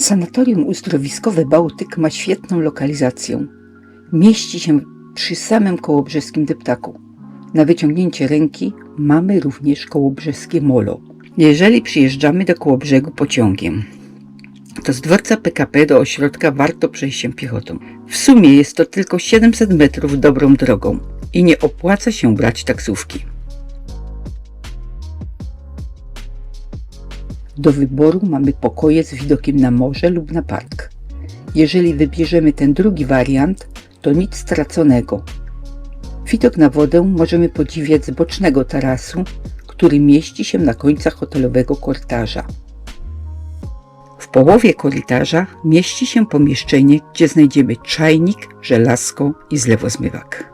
Sanatorium uzdrowiskowe Bałtyk ma świetną lokalizację. Mieści się przy samym kołobrzeskim deptaku. Na wyciągnięcie ręki mamy również kołobrzeskie molo. Jeżeli przyjeżdżamy do Kołobrzegu pociągiem, to z dworca PKP do ośrodka warto przejść się piechotą. W sumie jest to tylko 700 metrów dobrą drogą i nie opłaca się brać taksówki. Do wyboru mamy pokoje z widokiem na morze lub na park. Jeżeli wybierzemy ten drugi wariant, to nic straconego. Widok na wodę możemy podziwiać z bocznego tarasu, który mieści się na końcach hotelowego korytarza. W połowie korytarza mieści się pomieszczenie, gdzie znajdziemy czajnik, żelazko i zlewozmywak.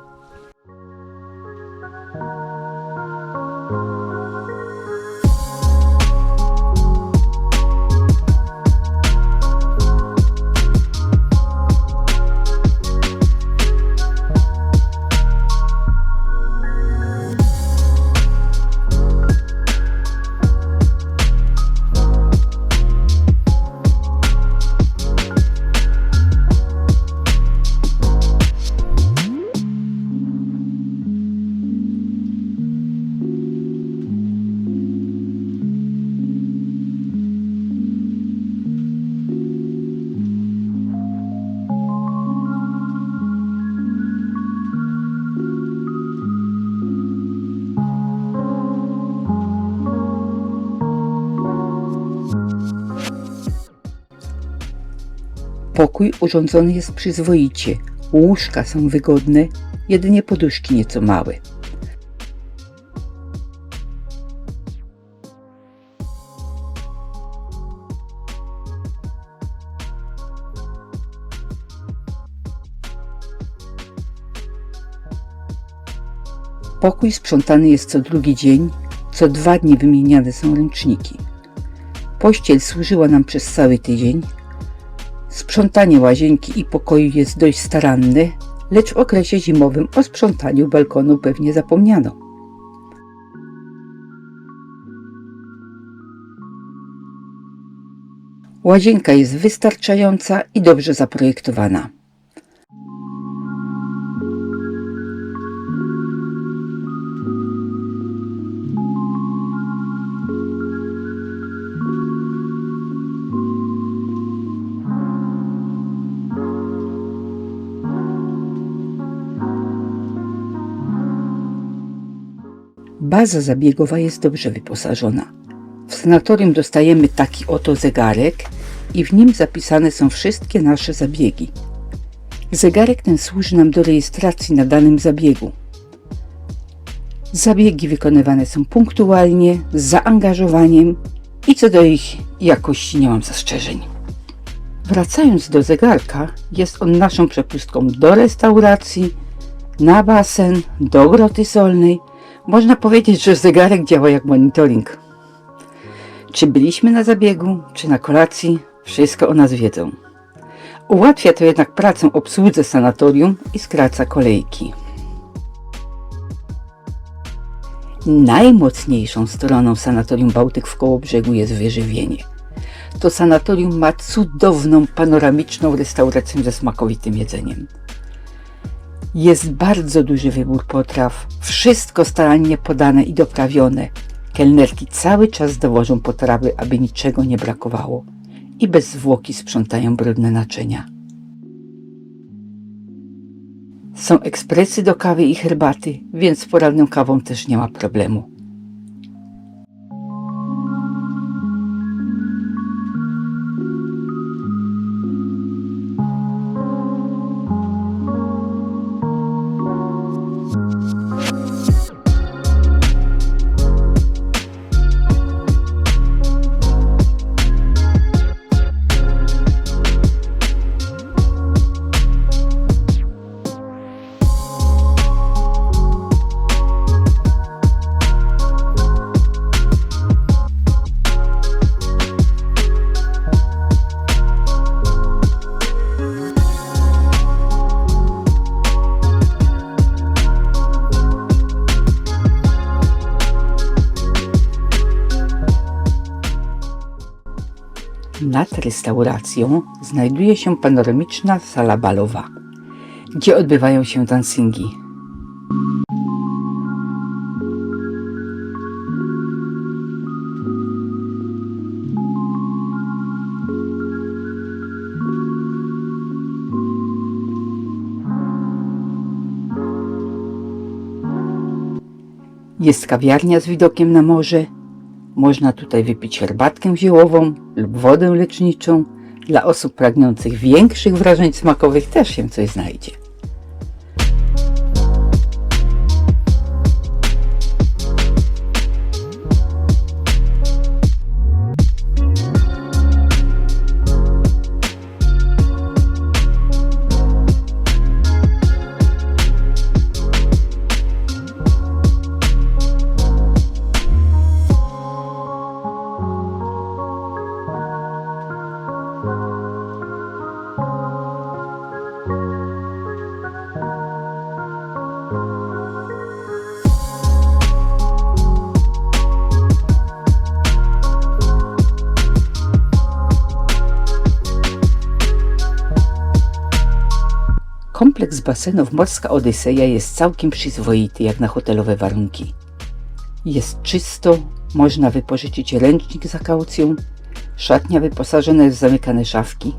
Pokój urządzony jest przyzwoicie. Łóżka są wygodne, jedynie poduszki nieco małe. Pokój sprzątany jest co drugi dzień, co dwa dni wymieniane są ręczniki. Pościel służyła nam przez cały tydzień, Sprzątanie łazienki i pokoju jest dość staranne, lecz w okresie zimowym o sprzątaniu balkonu pewnie zapomniano. Łazienka jest wystarczająca i dobrze zaprojektowana. Baza zabiegowa jest dobrze wyposażona. W sanatorium dostajemy taki oto zegarek i w nim zapisane są wszystkie nasze zabiegi. Zegarek ten służy nam do rejestracji na danym zabiegu. Zabiegi wykonywane są punktualnie, z zaangażowaniem i co do ich jakości nie mam zastrzeżeń. Wracając do zegarka, jest on naszą przepustką do restauracji, na basen, do groty solnej. Można powiedzieć, że zegarek działa jak monitoring. Czy byliśmy na zabiegu, czy na kolacji, wszystko o nas wiedzą. Ułatwia to jednak pracę obsłudze sanatorium i skraca kolejki. Najmocniejszą stroną sanatorium Bałtyk w Kołobrzegu jest wyżywienie. To sanatorium ma cudowną, panoramiczną restaurację ze smakowitym jedzeniem. Jest bardzo duży wybór potraw, wszystko starannie podane i doprawione. Kelnerki cały czas dowożą potrawy, aby niczego nie brakowało i bez zwłoki sprzątają brudne naczynia. Są ekspresy do kawy i herbaty, więc z poranną kawą też nie ma problemu. Nad restauracją znajduje się panoramiczna sala balowa, gdzie odbywają się dancingi. Jest kawiarnia z widokiem na morze. Można tutaj wypić herbatkę ziołową lub wodę leczniczą. Dla osób pragnących większych wrażeń smakowych też się coś znajdzie. Kompleks basenów Morska Odyseja jest całkiem przyzwoity jak na hotelowe warunki. Jest czysto, można wypożyczyć ręcznik za kaucją, szatnia wyposażona jest w zamykane szafki.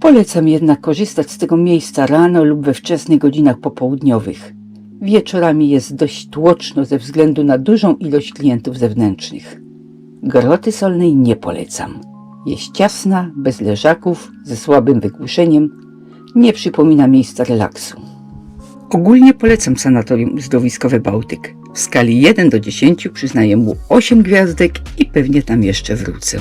Polecam jednak korzystać z tego miejsca rano lub we wczesnych godzinach popołudniowych. Wieczorami jest dość tłoczno ze względu na dużą ilość klientów zewnętrznych. Groty Solnej nie polecam. Jest ciasna, bez leżaków, ze słabym wygłuszeniem, nie przypomina miejsca relaksu. Ogólnie polecam sanatorium uzdrowiskowe Bałtyk. W skali 1 do 10 przyznaję mu 8 gwiazdek i pewnie tam jeszcze wrócę.